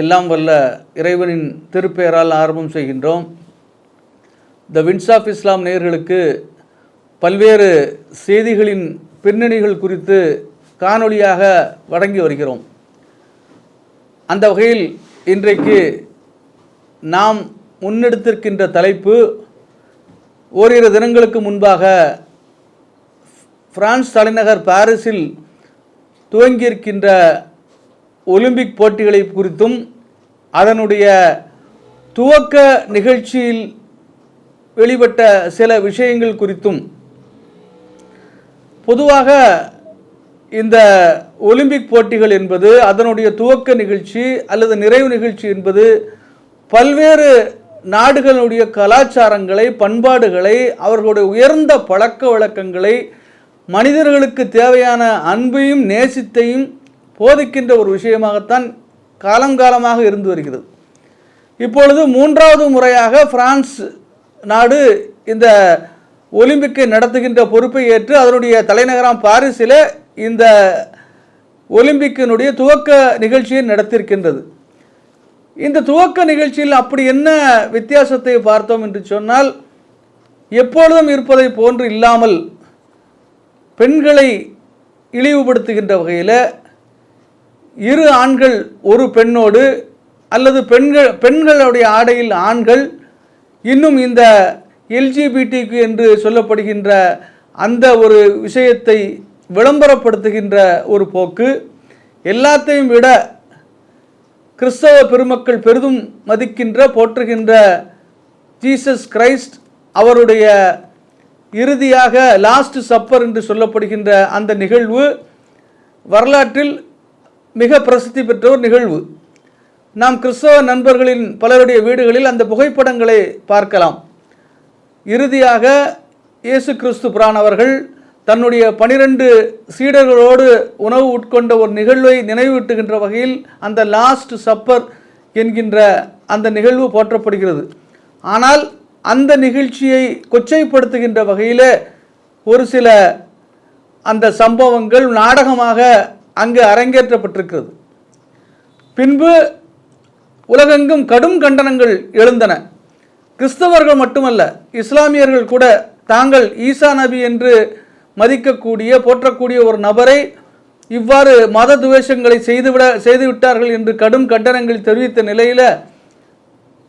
எல்லாம் வல்ல இறைவனின் திருப்பெயரால் ஆரம்பம் செய்கின்றோம். த வின்ஸ் ஆஃப் இஸ்லாம் நேர்களுக்கு பல்வேறு செய்திகளின் பின்னணிகள் குறித்து காணொளியாக வழங்கி வருகிறோம். அந்த வகையில் இன்றைக்கு நாம் முன்னெடுத்திருக்கின்ற தலைப்பு ஓரிரு தினங்களுக்கு முன்பாக பிரான்ஸ் தலைநகர் பாரிஸில் துவங்கியிருக்கின்ற ஒலிம்பிக் போட்டிகளை குறித்தும் அதனுடைய துவக்க நிகழ்ச்சியில் வெளிப்பட்ட சில விஷயங்கள் குறித்தும் பொதுவாக இந்த ஒலிம்பிக் போட்டிகள் என்பது அதனுடைய துவக்க நிகழ்ச்சி அல்லது நிறைவு நிகழ்ச்சி என்பது பல்வேறு நாடுகளுடைய கலாச்சாரங்களை பண்பாடுகளை அவர்களுடைய உயர்ந்த பழக்க வழக்கங்களை மனிதர்களுக்கு தேவையான அன்பையும் நேசித்தையும் போதிக்கின்ற ஒரு விஷயமாகத்தான் காலங்காலமாக இருந்து வருகிறது. இப்பொழுது மூன்றாவது முறையாக பிரான்ஸ் நாடு இந்த ஒலிம்பிக்கை நடத்துகின்ற பொறுப்பை ஏற்று அதனுடைய தலைநகரம் பாரிஸில் இந்த ஒலிம்பிக்கினுடைய துவக்க நிகழ்ச்சியை நடத்தியிருக்கின்றது. இந்த துவக்க நிகழ்ச்சியில் அப்படி என்ன வித்தியாசத்தை பார்த்தோம் என்று சொன்னால் எப்பொழுதும் இருப்பதை போன்று இல்லாமல் பெண்களை இழிவுபடுத்துகின்ற வகையில் இரு ஆண்கள் ஒரு பெண்ணோடு அல்லது பெண்கள் பெண்களுடைய ஆடையில் ஆண்கள் இன்னும் இந்த எல்ஜிபிடிக்கு என்று சொல்லப்படுகின்ற அந்த ஒரு விஷயத்தை விளம்பரப்படுத்துகின்ற ஒரு போக்கு. எல்லாத்தையும் விட கிறிஸ்தவ பெருமக்கள் பெரிதும் மதிக்கின்ற போற்றுகின்ற ஜீசஸ் கிரைஸ்ட் அவருடைய இறுதியாக லாஸ்ட் சப்பர் என்று சொல்லப்படுகின்ற அந்த நிகழ்வு வரலாற்றில் மிக பிரசித்தி பெற்ற ஒரு நிகழ்வு. நாம் கிறிஸ்தவ நண்பர்களின் பலருடைய வீடுகளில் அந்த புகைப்படங்களை பார்க்கலாம். இறுதியாக இயேசு கிறிஸ்து பிரான் அவர்கள் தன்னுடைய பனிரெண்டு சீடர்களோடு உணவு உட்கொண்ட ஒரு நிகழ்வை நினைவூட்டுகின்ற வகையில் அந்த லாஸ்ட் சப்பர் என்கின்ற அந்த நிகழ்வு போற்றப்படுகிறது. ஆனால் அந்த நிகழ்ச்சியை கொச்சைப்படுத்துகின்ற வகையில் ஒரு சில அந்த சம்பவங்கள் நாடகமாக அங்கு அரங்கேற்றப்பட்டிருக்கிறது. பின்பு உலகெங்கும் கடும் கண்டனங்கள் எழுந்தன. கிறிஸ்தவர்கள் மட்டுமல்ல இஸ்லாமியர்கள் கூட தாங்கள் ஈசா நபி என்று மதிக்கக்கூடிய போற்றக்கூடிய ஒரு நபரை இவ்வாறு மத துவேஷங்களை செய்துவிட செய்துவிட்டார்கள் என்று கடும் கண்டனங்கள் தெரிவித்த நிலையில்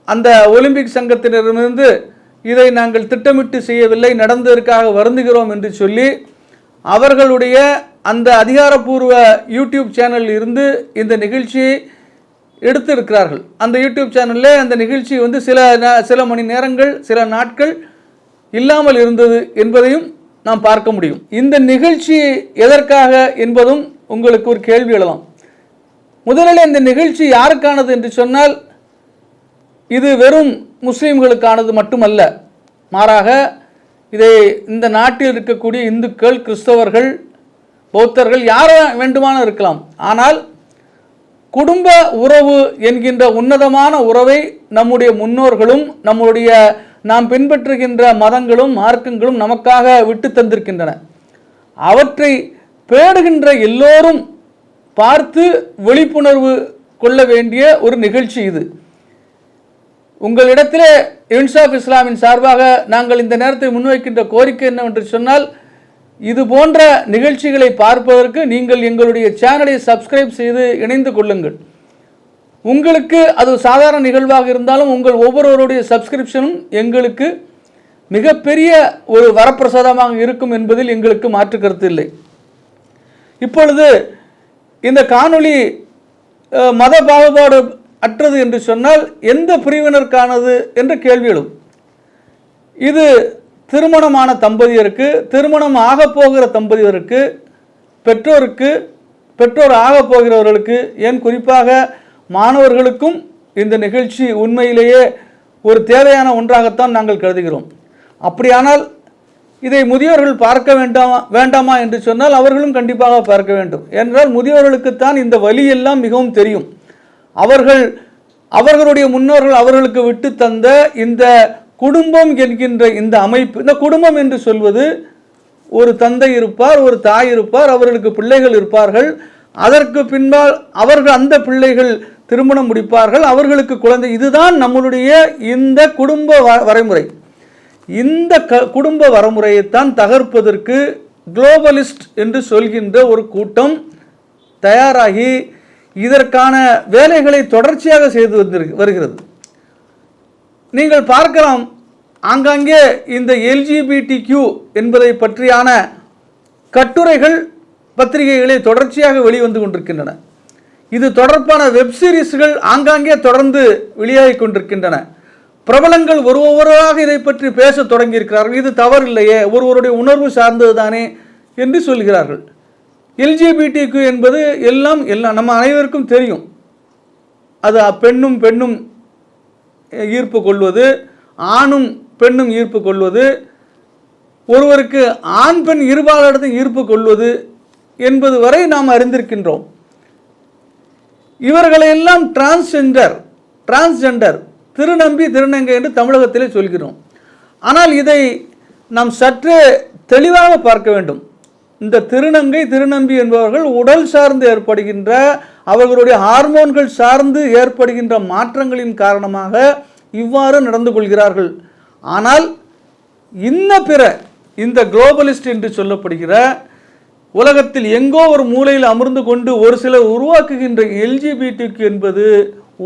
அந்த ஒலிம்பிக் சங்கத்தினரிடமிருந்து இதை நாங்கள் திட்டமிட்டு செய்யவில்லை நடந்ததற்காக வருந்துகிறோம் என்று சொல்லி அவர்களுடைய அந்த அதிகாரப்பூர்வ யூடியூப் சேனலில் இருந்து இந்த நிகழ்ச்சியை எடுத்து இருக்கிறார்கள் அந்த யூடியூப் சேனலில் அந்த நிகழ்ச்சி வந்து சில சில மணி நேரங்கள் சில நாட்கள் இல்லாமல் இருந்தது என்பதையும் நாம் பார்க்க முடியும். இந்த நிகழ்ச்சி எதற்காக என்பதும் உங்களுக்கு ஒரு கேள்வி எழலாம் முதலில் இந்த நிகழ்ச்சி யாருக்கானது என்று சொன்னால் இது வெறும் முஸ்லீம்களுக்கானது மட்டுமல்ல. மாறாக இதை இந்த நாட்டில் இருக்கக்கூடிய இந்துக்கள் கிறிஸ்தவர்கள் பௌத்தர்கள் யார வேண்டுமானும் இருக்கலாம். ஆனால் குடும்ப உறவு என்கின்ற உன்னதமான உறவை நம்முடைய முன்னோர்களும் நம்முடைய நாம் பின்பற்றுகின்ற மதங்களும் மார்க்கங்களும் நமக்காக விட்டு தந்திருக்கின்றன. அவற்றை பேடுகின்ற எல்லோரும் பார்த்து விழிப்புணர்வு கொள்ள வேண்டிய ஒரு நிகழ்ச்சி இது. உங்களிடத்திலே இன்சாஃப் இஸ்லாமின் சார்பாக நாங்கள் இந்த நேரத்தை முன்வைக்கின்ற கோரிக்கை என்னவென்று சொன்னால் இது போன்ற நிகழ்ச்சிகளை பார்ப்பதற்கு நீங்கள் எங்களுடைய சேனலை சப்ஸ்கிரைப் செய்து இணைந்து கொள்ளுங்கள். உங்களுக்கு அது சாதாரண நிகழ்வாக இருந்தாலும் உங்கள் ஒவ்வொருவருடைய சப்ஸ்கிரிப்ஷனும் எங்களுக்கு மிகப்பெரிய ஒரு வரப்பிரசாதமாக இருக்கும் என்பதில் எங்களுக்கு மாற்று கருத்து இல்லை. இப்பொழுது இந்த காணொளி மத பாகுபாடு அற்றது என்று சொன்னால் எந்த பிரிவினருக்கானது என்ற கேள்வி எழும் இது திருமணமான தம்பதியருக்கு திருமணம் ஆகப் போகிற தம்பதியருக்கு பெற்றோருக்கு பெற்றோர் ஆகப் போகிறவர்களுக்கு ஏன் குறிப்பாக மாணவர்களுக்கும் இந்த நிகழ்ச்சி உண்மையிலேயே ஒரு தேவையான ஒன்றாகத்தான் நாங்கள் கருதுகிறோம். அப்படியானால் இதை முதியோர்கள் பார்க்க வேண்டாமா வேண்டாமா என்று சொன்னால் அவர்களும் கண்டிப்பாக பார்க்க வேண்டும். என்றால் முதியோர்களுக்குத்தான் இந்த வழி எல்லாம் மிகவும் தெரியும். அவர்கள் அவர்களுடைய முன்னோர்கள் அவர்களுக்கு விட்டு தந்த இந்த குடும்பம் என்கின்ற இந்த அமைப்பு இந்த குடும்பம் என்று சொல்வது ஒரு தந்தை இருப்பார் ஒரு தாய் இருப்பார் அவர்களுக்கு பிள்ளைகள் இருப்பார்கள். அதற்கு பின்னால் அவர்கள் அந்த பிள்ளைகள் திருமணம் முடிப்பார்கள். அவர்களுக்கு குழந்தை. இதுதான் நம்மளுடைய இந்த குடும்ப வ- வரைமுறை. இந்த க குடும்ப வரமுறையைத்தான் தகர்ப்பதற்கு குளோபலிஸ்ட் என்று சொல்கின்ற ஒரு கூட்டம் தயாராகி இதற்கான வேலைகளை தொடர்ச்சியாக செய்து வந்து வருகிறது. நீங்கள் பார்க்கலாம் ஆங்காங்கே இந்த எல்ஜிபிடி கியூ என்பதை பற்றியான கட்டுரைகள் பத்திரிகைகளில் தொடர்ச்சியாக வெளிவந்து கொண்டிருக்கின்றன. இது தொடர்பான வெப் சீரிஸ்கள் ஆங்காங்கே தொடர்ந்து வெளியாகி கொண்டிருக்கின்றன. பிரபலங்கள் ஒரு ஒவ்வொருவராக இதை பற்றி பேசத் தொடங்கியிருக்கிறார்கள். இது தவறில்லையே ஒருவருடைய உணர்வு சார்ந்தது தானே என்று சொல்கிறார்கள். எல்ஜிபிடிக்கு என்பது எல்லாம் எல்லாம் நம்ம அனைவருக்கும் தெரியும். அது பெண்ணும் பெண்ணும் ஈர்ப்பு கொள்வது ஆணும் பெண்ணும் ஈர்ப்பு கொள்வது ஒருவருக்கு ஆண் பெண் இருபாலரிடத்தில் ஈர்ப்பு கொள்வது என்பது வரை நாம் அறிந்திருக்கின்றோம். இவர்களையெல்லாம் டிரான்ஸ்ஜெண்டர் டிரான்ஸ்ஜெண்டர் திருநம்பி திருநங்கை என்று தமிழகத்திலே சொல்கிறோம். ஆனால் இதை நாம் சற்று தெளிவாக பார்க்க வேண்டும். இந்த திருநங்கை திருநம்பி என்பவர்கள் உடல் சார்ந்து ஏற்படுகின்ற அவர்களுடைய ஹார்மோன்கள் சார்ந்து ஏற்படுகின்ற மாற்றங்களின் காரணமாக இவ்வாறு நடந்து கொள்கிறார்கள். ஆனால் இன்ன பிற இந்த குளோபலிஸ்ட் என்று சொல்லப்படுகிற உலகத்தில் எங்கோ ஒரு மூலையில் அமர்ந்து கொண்டு ஒரு சிலர் உருவாக்குகின்ற எல்ஜிபிடிக்கு என்பது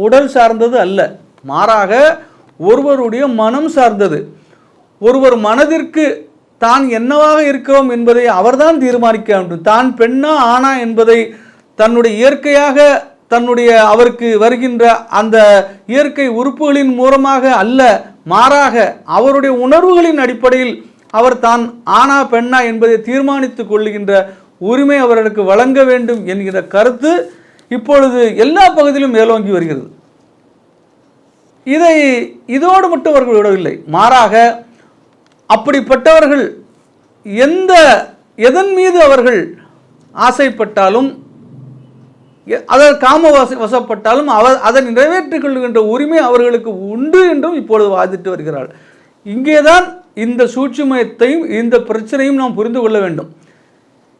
உடல் சார்ந்தது அல்ல. மாறாக ஒருவருடைய மனம் சார்ந்தது. ஒருவர் மனதிற்கு தான் என்னவாக இருக்கிறோம் என்பதை அவர்தான் தீர்மானிக்க வேண்டும். தான் பெண்ணா ஆனா என்பதை தன்னுடைய இயற்கையாக தன்னுடைய அவருக்கு வருகின்ற அந்த இயற்கை உறுப்புகளின் மூலமாக அல்ல மாறாக அவருடைய உணர்வுகளின் அடிப்படையில் அவர் தான் ஆனா பெண்ணா என்பதை தீர்மானித்துக் கொள்ளுகின்ற உரிமை அவர்களுக்கு வழங்க வேண்டும் என்கிற கருத்து இப்பொழுது எல்லா பகுதியிலும் மேலோங்கி வருகிறது. இதை இதோடு மட்டும் அவர்கள் விடவில்லை. மாறாக அப்படிப்பட்டவர்கள் எந்த எதன் மீது அவர்கள் ஆசைப்பட்டாலும் அதன் காம வச வசப்பட்டாலும் அவர் அதை நிறைவேற்றிக் கொள்கின்ற உரிமை அவர்களுக்கு உண்டு என்றும் இப்பொழுது வாதிட்டு வருகிறார்கள் இங்கேதான் இந்த சூட்சுமயத்தையும் இந்த பிரச்சனையும் நாம் புரிந்து கொள்ள வேண்டும்.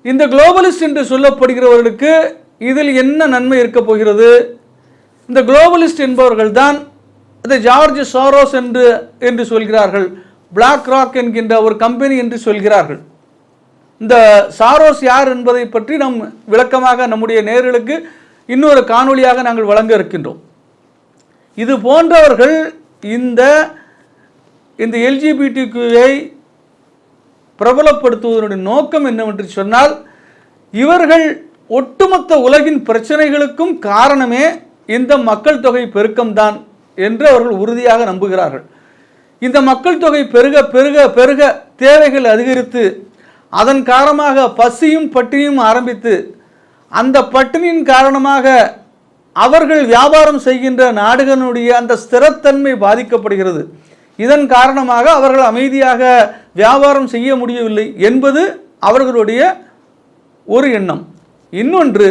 இந்த குளோபலிஸ்ட் என்று சொல்லப்படுகிறவர்களுக்கு இதில் என்ன நன்மை இருக்கப் போகிறது? இந்த குளோபலிஸ்ட் என்பவர்கள் தான் இந்த ஜார்ஜ் சாரோஸ் என்று என்று சொல்கிறார்கள். பிளாக் ராக் என்கின்ற ஒரு கம்பெனி என்று சொல்கிறார்கள். இந்த சாரோஸ் யார் என்பதை பற்றி நம் விளக்கமாக நம்முடைய நேர்களுக்கு இன்னொரு காணொளியாக நாங்கள் வழங்க இருக்கின்றோம். இது போன்றவர்கள் இந்த இந்த எல்ஜிபிடிக்யூவை பிரபலப்படுத்துவதனுடைய நோக்கம் என்னவென்று சொன்னால் இவர்கள் ஒட்டுமொத்த உலகின் பிரச்சனைகளுக்கும் காரணமே இந்த மக்கள் தொகை பெருக்கம்தான் என்று அவர்கள் உறுதியாக நம்புகிறார்கள். இந்த மக்கள் தொகை பெருக பெருக பெருக தேவைகள் அதிகரித்து அதன் காரணமாக பசியும் பட்டினியும் ஆரம்பித்து அந்த பட்டினியின் காரணமாக அவர்கள் வியாபாரம் செய்கின்ற நாடுகளுடைய அந்த ஸ்திரத்தன்மை பாதிக்கப்படுகிறது. இதன் காரணமாக அவர்கள் அமைதியாக வியாபாரம் செய்ய முடியவில்லை என்பது அவர்களுடைய ஒரு எண்ணம். இன்னொன்று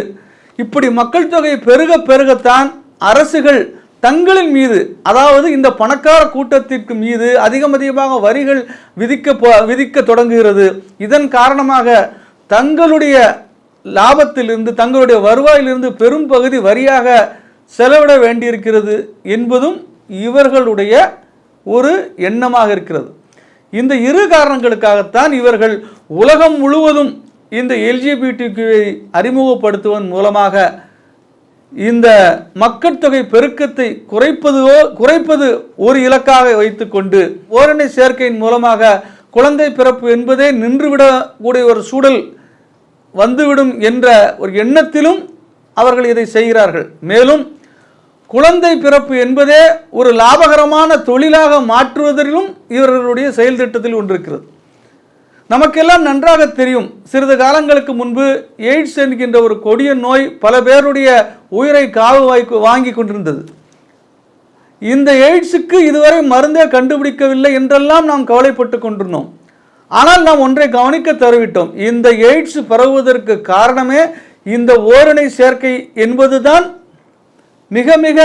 இப்படி மக்கள் தொகை பெருக பெருகத்தான் அரசுகள் தங்களின் மீது அதாவது இந்த பணக்கார கூட்டத்திற்கு மீது அதிகம் அதிகமாக வரிகள் விதிக்க போ- விதிக்க தொடங்குகிறது. இதன் காரணமாக தங்களுடைய லாபத்திலிருந்து தங்களுடைய வருவாயிலிருந்து பெரும் பகுதி வரியாக செலவிட வேண்டியிருக்கிறது என்பதும் இவர்களுடைய ஒரு எண்ணமாக இருக்கிறது. இந்த இரு காரணங்களுக்காகத்தான் இவர்கள் உலகம் முழுவதும் இந்த எல்ஜிபிடிக்யூவை அறிமுகப்படுத்துவதன் மூலமாக இந்த மக்கட்தொகை பெருக்கத்தை குறைப்பதோ குறைப்பது ஒரு இலக்காக வைத்துக்கொண்டு ஓரணி சேர்க்கையின் மூலமாக குழந்தை பிறப்பு என்பதே நின்றுவிடக்கூடிய ஒரு சூழல் வந்துவிடும் என்ற ஒரு எண்ணத்திலும் அவர்கள் இதை செய்கிறார்கள். மேலும் குழந்தை பிறப்பு என்பதே ஒரு லாபகரமான தொழிலாக மாற்றுவதிலும் இவர்களுடைய செயல் திட்டத்தில் ஒன்று இருக்கிறது. நமக்கெல்லாம் நன்றாக தெரியும். சிறிது காலங்களுக்கு முன்பு எய்ட்ஸ் என்கின்ற ஒரு கொடிய நோய் பல பேருடைய உயிரை காவு வாய்க்கு வாங்கி கொண்டிருந்தது. இந்த எய்ட்ஸுக்கு இதுவரை மருந்தே கண்டுபிடிக்கவில்லை என்றெல்லாம் நாம் கவலைப்பட்டு கொண்டிருந்தோம். ஆனால் நாம் ஒன்றை கவனிக்க தருவிட்டோம் இந்த எய்ட்ஸ் பரவுவதற்கு காரணமே இந்த ஓரணை சேர்க்கை என்பதுதான். மிக மிக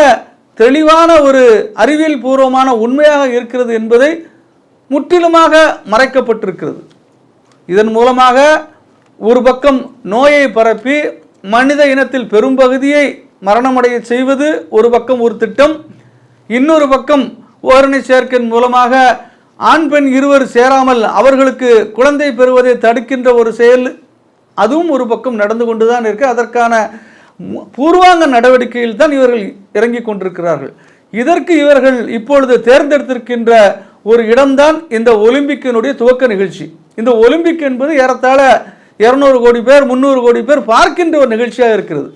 தெளிவான ஒரு அறிவியல் பூர்வமான உண்மையாக இருக்கிறது என்பதை முற்றிலுமாக மறைக்கப்பட்டிருக்கிறது. இதன் மூலமாக ஒரு பக்கம் நோயை பரப்பி மனித இனத்தில் பெரும்பகுதியை மரணமடைய செய்வது ஒரு பக்கம் ஒரு திட்டம் இன்னொரு பக்கம் ஓரணி சேர்க்கையின் மூலமாக ஆண் பெண் இருவர் சேராமல் அவர்களுக்கு குழந்தை பெறுவதை தடுக்கின்ற ஒரு செயல் அதுவும் ஒரு பக்கம் நடந்து கொண்டு தான் இருக்கு. அதற்கான பூர்வாங்க நடவடிக்கையில் தான் இவர்கள் இறங்கி கொண்டிருக்கிறார்கள். இதற்கு இவர்கள் இப்பொழுது தேர்ந்தெடுத்திருக்கின்ற ஒரு இடம்தான் இந்த ஒலிம்பிக்கினுடைய துவக்க நிகழ்ச்சி. இந்த ஒலிம்பிக் என்பது ஏறத்தாழ இரநூறு கோடி பேர் முந்நூறு கோடி பேர் பார்க்கின்ற ஒரு நிகழ்ச்சியாக இருக்கிறது.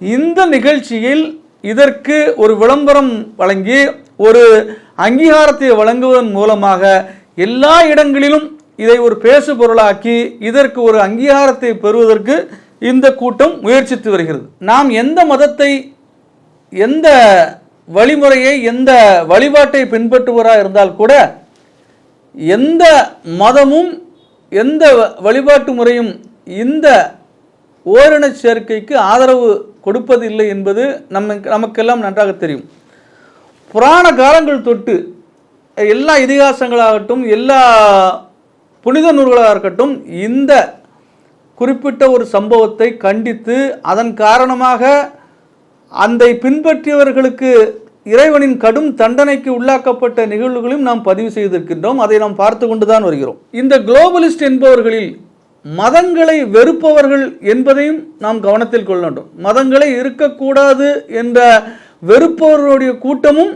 இந்த நிகழ்ச்சியில் இதற்கு ஒரு விளம்பரம் வழங்கி ஒரு அங்கீகாரத்தை வழங்குவதன் மூலமாக எல்லா இடங்களிலும் இதை ஒரு பேசு பொருளாக்கி இதற்கு ஒரு அங்கீகாரத்தை பெறுவதற்கு இந்த கூட்டம் முயற்சித்து வருகிறது. நாம் எந்த மதத்தை எந்த வழிமுறையை எந்த வழிபாட்டை பின்பற்றுவராக இருந்தால் கூட எந்த மதமும் எந்த வழிபாட்டு முறையும் இந்த ஓரினச் சேர்க்கைக்கு ஆதரவு கொடுப்பதில்லை என்பது நம்ம நமக்கெல்லாம் நன்றாக தெரியும். புராண காலங்கள் தொட்டு எல்லா இதிகாசங்களாகட்டும் எல்லா புனித நூல்களாக இருக்கட்டும் இந்த குறிப்பிட்ட ஒரு சம்பவத்தை கண்டித்து அதன் காரணமாக அந்த பின்பற்றியவர்களுக்கு இறைவனின் கடும் தண்டனைக்கு உள்ளாக்கப்பட்ட நிகழ்வுகளையும் நாம் பதிவு செய்திருக்கின்றோம். அதை நாம் பார்த்து கொண்டுதான் வருகிறோம். இந்த குளோபலிஸ்ட் என்பவர்களில் மதங்களை வெறுப்பவர்கள் என்பதையும் நாம் கவனத்தில் கொள்ள வேண்டும். மதங்களை இருக்கக்கூடாது என்ற வெறுப்பவர்களுடைய கூட்டமும்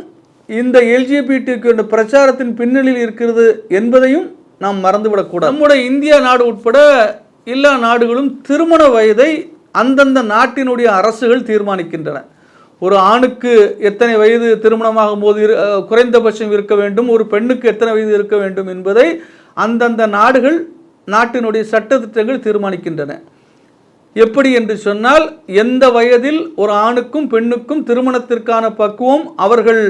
இந்த எல்ஜிபிடிக்கு பிரச்சாரத்தின் பின்னணியில் இருக்கிறது என்பதையும் நாம் மறந்துவிடக்கூடாது. நம்முடைய இந்தியா நாடு உட்பட எல்லா நாடுகளும் திருமண வயதை அந்தந்த நாட்டினுடைய அரசுகள் தீர்மானிக்கின்றன. ஒரு ஆணுக்கு எத்தனை வயது திருமணமாகும் போது இரு- குறைந்தபட்சம் இருக்க வேண்டும் ஒரு பெண்ணுக்கு எத்தனை வயது இருக்க வேண்டும் என்பதை அந்தந்த நாடுகள் நாட்டினுடைய சட்டத்திட்டங்கள் தீர்மானிக்கின்றன. எப்படி என்று சொன்னால் எந்த வயதில் ஒரு ஆணுக்கும் பெண்ணுக்கும் திருமணத்திற்கான பக்குவம் அவர்கள்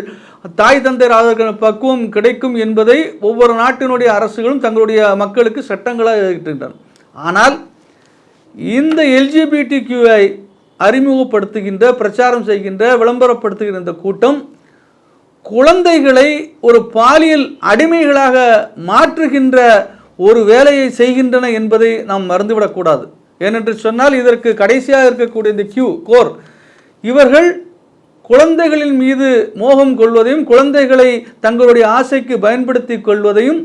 தாய் தந்தையர் ஆதரவுக்கான பக்குவம் கிடைக்கும் என்பதை ஒவ்வொரு நாட்டினுடைய அரசுகளும் தங்களுடைய மக்களுக்கு சட்டங்களாக இருக்கின்றன ஆனால் இந்த எல்ஜிபிடி கியூஐ அறிமுகப்படுத்துகின்ற பிரச்சாரம் செய்கின்ற விளம்பரப்படுத்துகின்ற இந்த கூட்டம் குழந்தைகளை ஒரு பாலியல் அடிமைகளாக மாற்றுகின்ற ஒரு வேலையை செய்கின்றன என்பதை நாம் மறந்துவிடக்கூடாது ஏனென்று சொன்னால் இதற்கு கடைசியாக இருக்கக்கூடிய இந்த கியூ கோர் இவர்கள் குழந்தைகளின் மீது மோகம் கொள்வதையும் குழந்தைகளை தங்களுடைய ஆசைக்கு பயன்படுத்தி கொள்வதையும்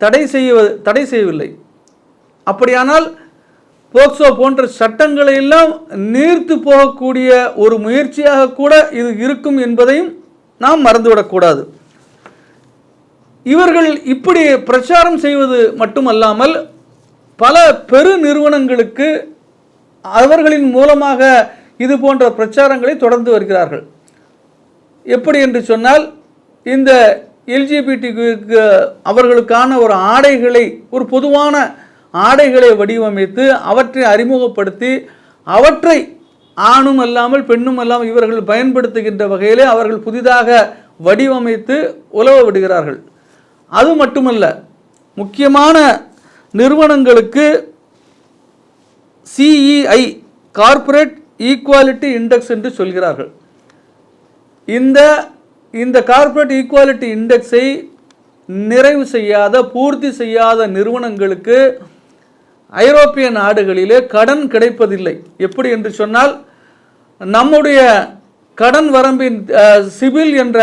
தடை செய்ய தடை செய்யவில்லை. அப்படியானால் போக்சோ போன்ற சட்டங்களை எல்லாம் நீர்த்து போகக்கூடிய ஒரு முயற்சியாக கூட இது இருக்கும் என்பதையும் நாம் மறந்துவிடக்கூடாது இவர்கள் இப்படி பிரச்சாரம் செய்வது மட்டுமல்லாமல் பல பெரு நிறுவனங்களுக்கு அவர்களின் மூலமாக இது போன்ற பிரச்சாரங்களை தொடர்ந்து வருகிறார்கள். எப்படி என்று சொன்னால் இந்த எல்ஜிபிடிக்கு அவர்களுக்கான ஒரு ஆடைகளை ஒரு பொதுவான ஆடைகளை வடிவமைத்து அவற்றை அறிமுகப்படுத்தி அவற்றை ஆணும் அல்லாமல் பெண்ணும் அல்லாமல் இவர்கள் பயன்படுத்துகின்ற வகையிலே அவர்கள் புதிதாக வடிவமைத்து உலவ விடுகிறார்கள். அது மட்டுமல்ல முக்கியமான நிறுவனங்களுக்கு சிஇஐ கார்ப்பரேட் ஈக்குவாலிட்டி இண்டெக்ஸ் என்று சொல்கிறார்கள். இந்த இந்த கார்ப்பரேட் ஈக்குவாலிட்டி இண்டெக்ஸை நிறைவு செய்யாத பூர்த்தி செய்யாத நிறுவனங்களுக்கு ஐரோப்பிய நாடுகளிலே கடன் கிடைப்பதில்லை. எப்படி என்று சொன்னால் நம்முடைய கடன் வரம்பின் சிவில் சிபில் என்ற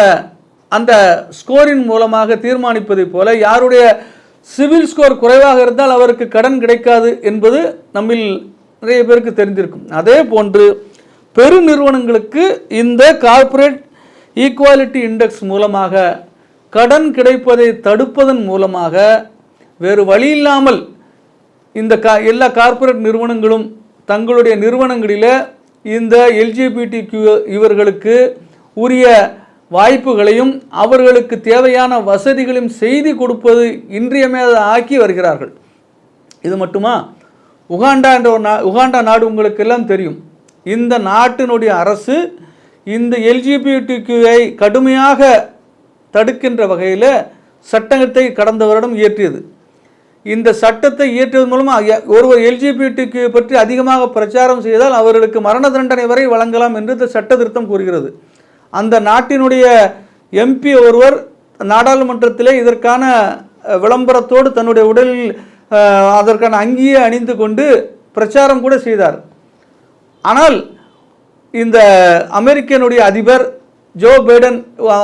அந்த ஸ்கோரின் மூலமாக தீர்மானிப்பதைப் போல யாருடைய சிவில் ஸ்கோர் குறைவாக இருந்தால் அவருக்கு கடன் கிடைக்காது என்பது நம்மில் நிறைய பேருக்கு தெரிந்திருக்கும். அதே போன்று பெருநிறுவனங்களுக்கு இந்த கார்ப்பரேட் ஈக்குவாலிட்டி இண்டெக்ஸ் மூலமாக கடன் கிடைப்பதை தடுப்பதன் மூலமாக வேறு வழி இல்லாமல் இந்த கா எல்லா கார்ப்பரேட் நிறுவனங்களும் தங்களுடைய நிறுவனங்களில் இந்த எல்ஜிபிடி இவர்களுக்கு உரிய வாய்ப்புகளையும் அவர்களுக்கு தேவையான வசதிகளையும் செய்து கொடுப்பது இன்றியமையாத ஆக்கி வருகிறார்கள். இது மட்டுமா? உகாண்டா என்ற ஒரு நா உகாண்டா நாடு உங்களுக்கு எல்லாம் தெரியும். இந்த நாட்டினுடைய அரசு இந்த எல்ஜிபிடிக்யூஐ கடுமையாக தடுக்கின்ற வகையில் சட்டத்தை கடந்த வருடம் இயற்றியது. இந்த சட்டத்தை இயற்றுவதன் மூலமாக ஒருவர் எல்ஜிபிடிக்கு பற்றி அதிகமாக பிரச்சாரம் செய்தால் அவர்களுக்கு மரண தண்டனை வரை வழங்கலாம் என்று இந்த சட்ட திருத்தம் கூறுகிறது. அந்த நாட்டினுடைய எம்பி ஒருவர் நாடாளுமன்றத்திலே இதற்கான விளம்பரத்தோடு தன்னுடைய உடலில் அதற்கான அங்கியை அணிந்து கொண்டு பிரச்சாரம் கூட செய்தார். ஆனால் இந்த அமெரிக்கனுடைய அதிபர் ஜோ பைடன்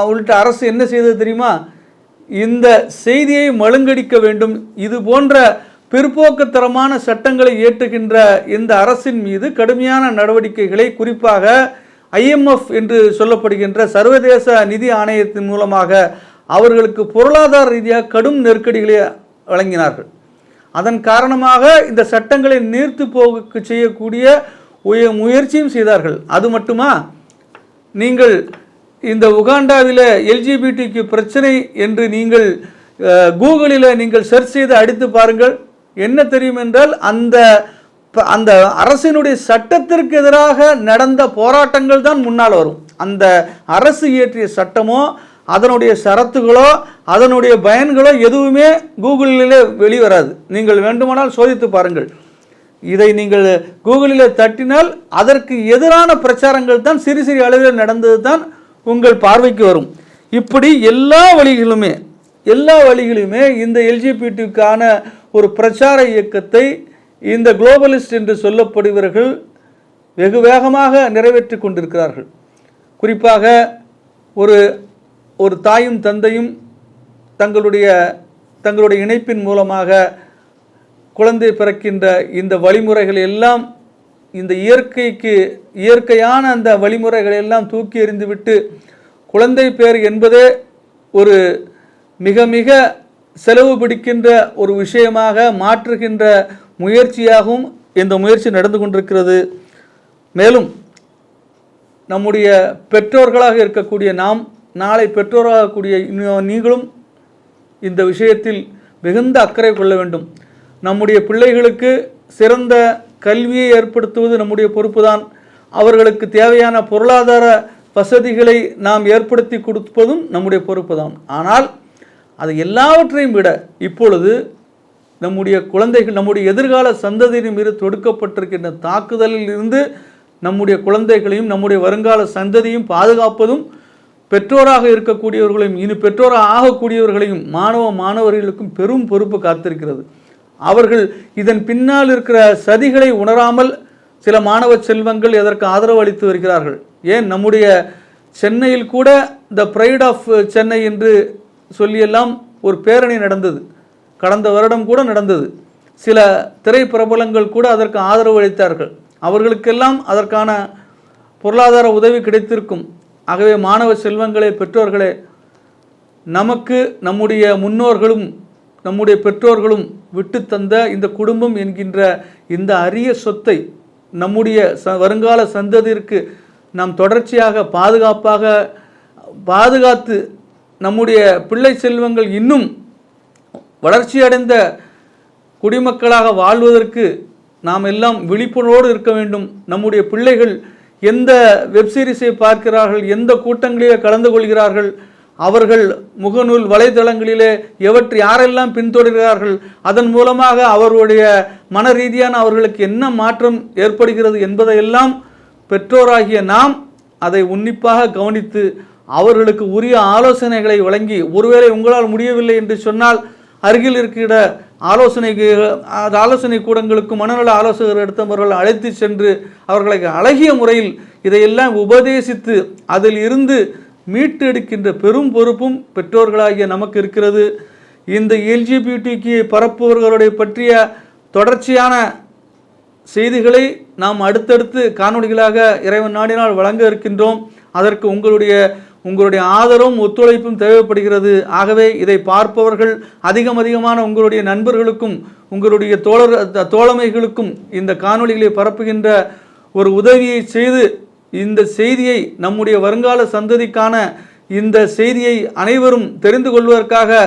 உள்ளிட்ட அரசு என்ன செய்தது தெரியுமா? இந்த செய்தியை மழுங்கடிக்க வேண்டும். இது போன்ற பிற்போக்குத்தரமான சட்டங்களை இயற்றுகின்ற இந்த அரசின் மீது கடுமையான நடவடிக்கைகளை குறிப்பாக ஐஎம்எஃப் என்று சொல்லப்படுகின்ற சர்வதேச நிதி ஆணையத்தின் மூலமாக அவர்களுக்கு பொருளாதார ரீதியாக கடும் நெருக்கடிகளை வழங்கினார்கள். அதன் காரணமாக இந்த சட்டங்களை நீர்த்து போக்கு செய்யக்கூடிய உய- முயற்சியும் செய்தார்கள். அது மட்டுமா? நீங்கள் இந்த உகாண்டாவில் எல்ஜிபிடிக்கு பிரச்சனை என்று நீங்கள் கூகுளில் நீங்கள் சர்ச் செய்து அடித்து பாருங்கள். என்ன தெரியும் என்றால் அந்த ப- அந்த அரசினுடைய சட்டத்திற்கு எதிராக நடந்த போராட்டங்கள் தான் முன்னால் வரும். அந்த அரசு இயற்றிய சட்டமோ அதனுடைய சரத்துகளோ அதனுடைய பயன்களோ எதுவுமே கூகுளிலே வெளிவராது. நீங்கள் வேண்டுமானால் சோதித்து பாருங்கள். இதை நீங்கள் கூகுளில் தட்டினால் அதற்கு எதிரான பிரச்சாரங்கள் தான் சிறு சிறு அளவில் நடந்தது தான் உங்கள் பார்வைக்கு வரும். இப்படி எல்லா வழிகளுமே எல்லா வழிகளுமே இந்த எல்ஜிபிடிக்கான ஒரு பிரச்சார இயக்கத்தை இந்த குளோபலிஸ்ட் என்று சொல்லப்படுபவர்கள் வெகு வேகமாக நிறைவேற்றி கொண்டிருக்கிறார்கள். குறிப்பாக ஒரு ஒரு தாயும் தந்தையும் தங்களுடைய தங்களுடைய இணைப்பின் மூலமாக குழந்தை பிறக்கின்ற இந்த வழிமுறைகள் எல்லாம் இந்த இயற்கைக்கு இயற்கையான அந்த வழிமுறைகளை எல்லாம் தூக்கி எறிந்துவிட்டு குழந்தை பேர் என்பதே ஒரு மிக மிக செலவு பிடிக்கின்ற ஒரு விஷயமாக மாற்றுகின்ற முயற்சியாகவும் இந்த முயற்சி நடந்து கொண்டிருக்கிறது. மேலும் நம்முடைய பெற்றோர்களாக இருக்கக்கூடிய நாம் நாளை பெற்றோராகக்கூடிய இன்னும் நீங்களும் இந்த விஷயத்தில் மிகுந்த அக்கறை கொள்ள வேண்டும். நம்முடைய பிள்ளைகளுக்கு சிறந்த கல்வியை ஏற்படுத்துவது நம்முடைய பொறுப்புதான். அவர்களுக்கு தேவையான பொருளாதார வசதிகளை நாம் ஏற்படுத்தி கொடுப்பதும் நம்முடைய பொறுப்புதான். ஆனால் அது எல்லாவற்றையும் விட இப்பொழுது நம்முடைய குழந்தைகள் நம்முடைய எதிர்கால சந்ததியின் மீது தொடுக்கப்பட்டிருக்கின்ற தாக்குதலில் இருந்து நம்முடைய குழந்தைகளையும் நம்முடைய வருங்கால சந்ததியும் பாதுகாப்பதும் பெற்றோராக இருக்கக்கூடியவர்களையும் இனி பெற்றோராக ஆகக்கூடியவர்களையும் மாணவ மாணவர்களுக்கும் பெரும் பொறுப்பு காத்திருக்கிறது. அவர்கள் இதன் பின்னால் இருக்கிற சதிகளை உணராமல் சில மாணவ செல்வங்கள் எதற்கு ஆதரவு அளித்து வருகிறார்கள்? ஏன்? நம்முடைய சென்னையில் கூட த ப்ரைட் ஆஃப் சென்னை என்று சொல்லியெல்லாம் ஒரு பேரணி நடந்தது. கடந்த வருடம் கூட நடந்தது. சில திரைப்பிரபலங்கள் கூட அதற்கு ஆதரவு அளித்தார்கள். அவர்களுக்கெல்லாம் அதற்கான பொருளாதார உதவி கிடைத்திருக்கும். ஆகவே மாணவ செல்வங்களே பெற்றோர்களே நமக்கு நம்முடைய முன்னோர்களும் நம்முடைய பெற்றோர்களும் விட்டு தந்த இந்த குடும்பம் என்கின்ற இந்த அரிய சொத்தை நம்முடைய ச வருங்கால சந்ததிற்கு நாம் தொடர்ச்சியாக பாதுகாப்பாக பாதுகாத்து நம்முடைய பிள்ளை செல்வங்கள் இன்னும் வளர்ச்சியடைந்த குடிமக்களாக வாழ்வதற்கு நாம் எல்லாம் விழிப்புணர்வோடு இருக்க வேண்டும். நம்முடைய பிள்ளைகள் எந்த வெப்சீரிஸை பார்க்கிறார்கள் எந்த கூட்டங்களிலே கலந்து கொள்கிறார்கள் அவர்கள் முகநூல் வலைதளங்களிலே எவற்றை யாரெல்லாம் பின்தொடர்கிறார்கள் அதன் மூலமாக அவர்களுடைய மன ரீதியான அவர்களுக்கு என்ன மாற்றம் ஏற்படுகிறது என்பதையெல்லாம் பெற்றோராகிய நாம் அதை உன்னிப்பாக கவனித்து அவர்களுக்கு உரிய ஆலோசனைகளை வழங்கி ஒருவேளை உங்களால் முடியவில்லை என்று சொன்னால் அருகில் இருக்கிற ஆலோசனை அது ஆலோசனை கூடங்களுக்கும் மனநல ஆலோசகர் எடுத்தவர்கள் அழைத்து சென்று அவர்களை அழகிய முறையில் இதையெல்லாம் உபதேசித்து அதில் இருந்து மீட்டெடுக்கின்ற பெரும் பொறுப்பும் பெற்றோர்களாகிய நமக்கு இருக்கிறது. இந்த எல்ஜிபிடிக்கு பரப்புவர்களுடைய பற்றிய தொடர்ச்சியான செய்திகளை நாம் அடுத்தடுத்து காணொளிகளாக இறைவன் நாடினால் வழங்க இருக்கின்றோம். அதற்கு உங்களுடைய உங்களுடைய ஆதரவும் ஒத்துழைப்பும் தேவைப்படுகிறது. ஆகவே இதை பார்ப்பவர்கள் அதிகம் அதிகமான உங்களுடைய நண்பர்களுக்கும் உங்களுடைய தோழர் தோழமைகளுக்கும் இந்த காணொளிகளை பரப்புகின்ற ஒரு உதவியை செய்து இந்த செய்தியை நம்முடைய வருங்கால சந்ததிக்கான இந்த செய்தியை அனைவரும் தெரிந்து கொள்வதற்காக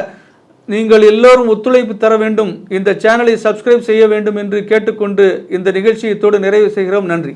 நீங்கள் எல்லோரும் ஒத்துழைப்பு தர வேண்டும். இந்த சேனலை சப்ஸ்கிரைப் செய்ய வேண்டும் என்று கேட்டுக்கொண்டு இந்த நிகழ்ச்சியத்தோடு நிறைவு செய்கிறோம். நன்றி.